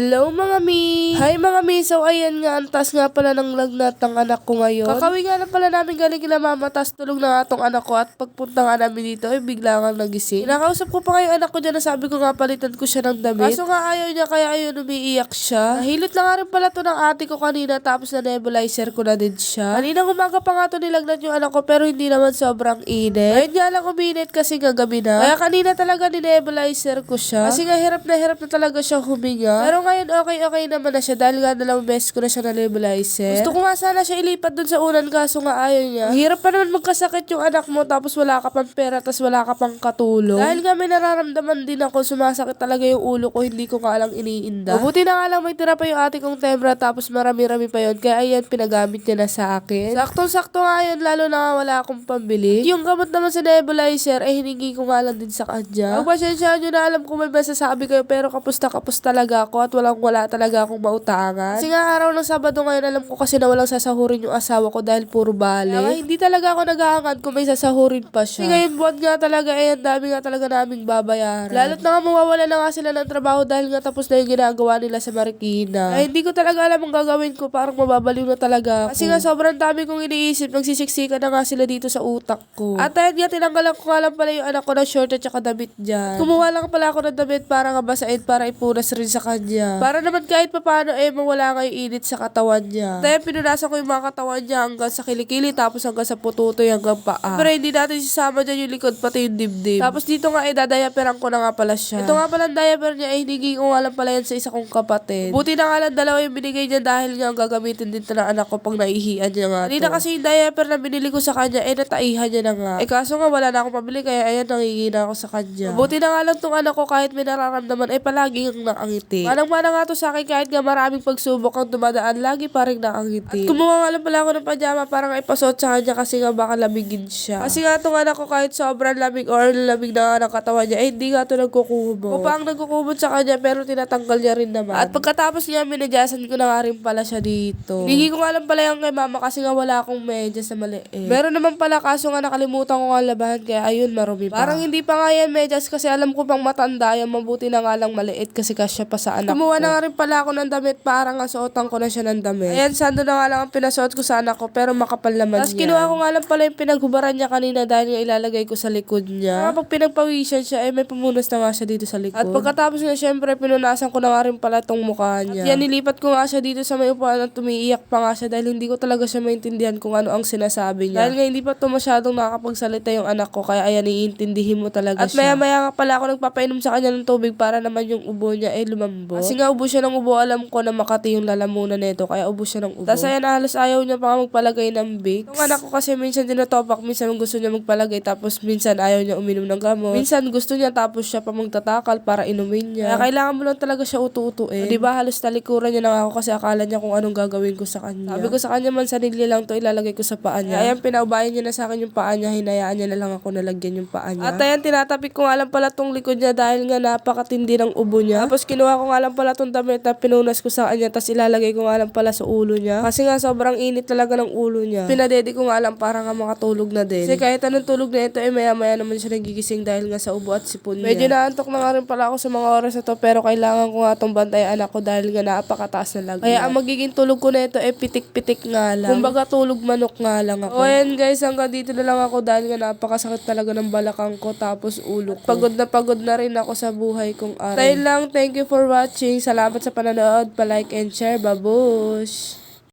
Hello mga mi! Hi mga mi! So ayan nga, ang taas nga pala ng lagnat ng anak ko ngayon. Kakawi nga lang pala namin galing kila mama, tas tulog na nga tong anak ko at pagpunta nga namin dito, ay bigla nga nagising. Kinakausap ko pa kayo anak ko dyan na sabi ko nga palitan ko siya ng damit. Kaso nga ayaw niya kaya ayun umiiyak siya. Nahilot na nga rin pala to ng ate ko kanina tapos na nebulizer ko na din siya. Kanina umaga pa nga to nilagnat yung anak ko pero hindi naman sobrang init. Ngayon nga lang uminit kasi nga gabi na. Kaya kanina talaga ninebulizer ko siya. Kasi nga hirap na hirap na talaga siya huminga. Pero ngayon okay okay naman na siya dahil nga dalawang beses ko na siya na-nebulizer. Gusto ko nga sana siya ilipat dun sa unan kaso nga ayaw niya. Ang Hirap pa naman magkasakit yung anak mo tapos wala ka pang pera tapos wala ka pang katulong. Dahil nga may nararamdaman din ako sumasakit talaga yung ulo ko hindi ko nga lang iniinda. Mabuti na nga lang may tira pa yung ate kong tembra tapos marami-rami pa yun kaya ayan pinagamit niya na sa akin. Saktong-sakto nga yun lalo na nga wala akong pambili. Yung gamot naman sa nebulizer ay hiningi ko nga lang din sa kanya. Pagpasyensyahan nyo na alam ko may masasabi kayo pero kapus na talaga ako at walang wala talaga akong mautangan. Kasi nga araw ng Sabado ngayon alam ko kasi na walang sasahurin yung asawa ko dahil puro bale. Kaya hindi talaga ako naghahangad kung may sasahurin pa siya. Kasi ngayon buwan nga talaga eh ang dami nga talaga naming babayaran. Lalo't na nga mawawala na nga sila ng trabaho dahil nga tapos na yung ginagawa nila sa Marikina. Ay hindi ko talaga alam ang gagawin ko parang mababaliw na talaga ako. Kasi nga sobrang dami kong iniisip nagsisiksika na nga sila dito sa utak ko. At ayun nga tinanggalan ko nga lang pala yung anak ko ng short at saka damit dyan. Kumuha lang pala ako ng damit para nga basain para ipunas rin sa kanya. Para naman kahit papaano eh mawala nga yung init sa katawan niya. Kaya pinunasan ko yung mga katawan niya hanggang sa kilikili tapos hanggang sa pututoy hanggang paa. Pero hindi natin sisama dyan yung likod pati yung dibdib. Tapos dito nga eh dadayaperan ko na nga pala siya. Ito nga pala ang diaper niya eh hinigi ko nga lang pala yan sa isa kong kapatid. Buti na nga lang dalawa yung binigay niya dahil nga gagamitin din ng anak ko pang naihian niya nga. Hindi na kasi yung diaper na binili ko sa kanya eh nataihan niya na nga. Eh kaso nga wala na akong pabili kaya ayan nangingi na ako sa kanya. Buti na nga lang tong anak ko kahit may nararamdaman ay palaging nakangiti. Manang-mana nga to sa akin kahit nga maraming pagsubok ang dumadaan, lagi pa rin nakangiti. At kumuha nga lang pala ako ng pajama para nga ipasuot sa kanya kasi nga baka lamigin siya. Kasi nga tong anak ko kahit sobrang lamig or lamig na nga ng katawan niya, eh hindi nga to nagkukubo. O pa ang nagkukubo sa kanya pero tinatanggal niya rin naman. At pagkatapos niya, minadyasan ko na nga rin pala siya dito. Hindi ko nga lang pala yung kay mama kasi nga wala akong medyas na maliit. Meron naman pala kaso nga nakalimutan ko nga labahan kaya ayun marumi pa. Parang hindi pa nga yan medyas kasi alam ko pang matanda yan mabuti na nga lang maliit kasi kasya pa sa anak Kumuha na nga rin pala ako ng damit para nga suotan ko na siya ng damit. Ayan, sando na nga lang ang pinasuot ko sa anak ko pero makapal naman Tapos kinuha ko nga lang pala yung pinaghubaran niya kanina dahil nga ilalagay ko sa likod niya. Kapag pinagpawisan siya, eh may pumunas na nga siya dito sa likod. At pagkatapos nga syempre pinunasan ko na nga rin pala tong mukha niya. At yan, nilipat ko nga siya dito sa may upuan at tumiiyak pa nga siya dahil hindi ko talaga siya maintindihan kung ano ang sinasabi niya. Dahil nga hindi pa to masyadong nakakapagsalita yung anak ko kaya ayan iintindihin mo talaga At maya maya nga pala ako nagpapainom sa kanya ng tubig para naman yung ubo niya ay lumambo. Kasi nga ubo siya ng ubo alam ko na makati yung lalamunan nito kaya ubo siya ng ubo. Tapos ayan halos ayaw niya pa nga magpalagay ng Vicks. Yung anak ko kasi minsan dinotopak, minsan gusto niya magpalagay tapos minsan ayaw niya uminom ng gamot. Minsan gusto niya tapos siya pa magtatakal para inumin niya. Kaya kailangan mo lang talaga siya utu-utuin. Di ba halos talikuran niya na ako kasi akala niya kung anong gagawin ko sa kanya. Sabi ko sa kanya man sanili lang to ilalagay ko sa paa niya. Ayan pinaubayan niya na sa akin yung paa niya, hinayaan niya na lang ako nalagyan yung paa niya. At ayan tinatapik ko nga lang pala tong likod niya dahil nga napakatindi ng ubo niya. Tapos kinuha ko nga lang pala tong damit na pinunas ko sa kanya tapos ilalagay ko nga lang pala sa ulo niya. Kasi nga sobrang init talaga ng ulo niya. Pinadedi ko nga lang para nga makatulog na din. Kasi kahit anong tulog na ito eh maya maya naman siya nagigising dahil nga sa ubo at sipon niya. Medyo naantok na nga rin pala ako sa mga oras na to pero kailangan ko nga tong bantayan anak ko dahil nga napakataas na lagnat. Kaya ang magiging tulog ko na ito eh pitik-pitik nga lang. Kumbaga tulog manok nga lang ako. O ayan guys hanggang dito na lang ako dahil nga napakasakit talaga ng balakang ko tapos ulo ko. Pagod na pagod na rin ako sa buhay kong araw. Tayo lang, thank you for watching. Salamat sa panonood. Pa-like and share. Babush!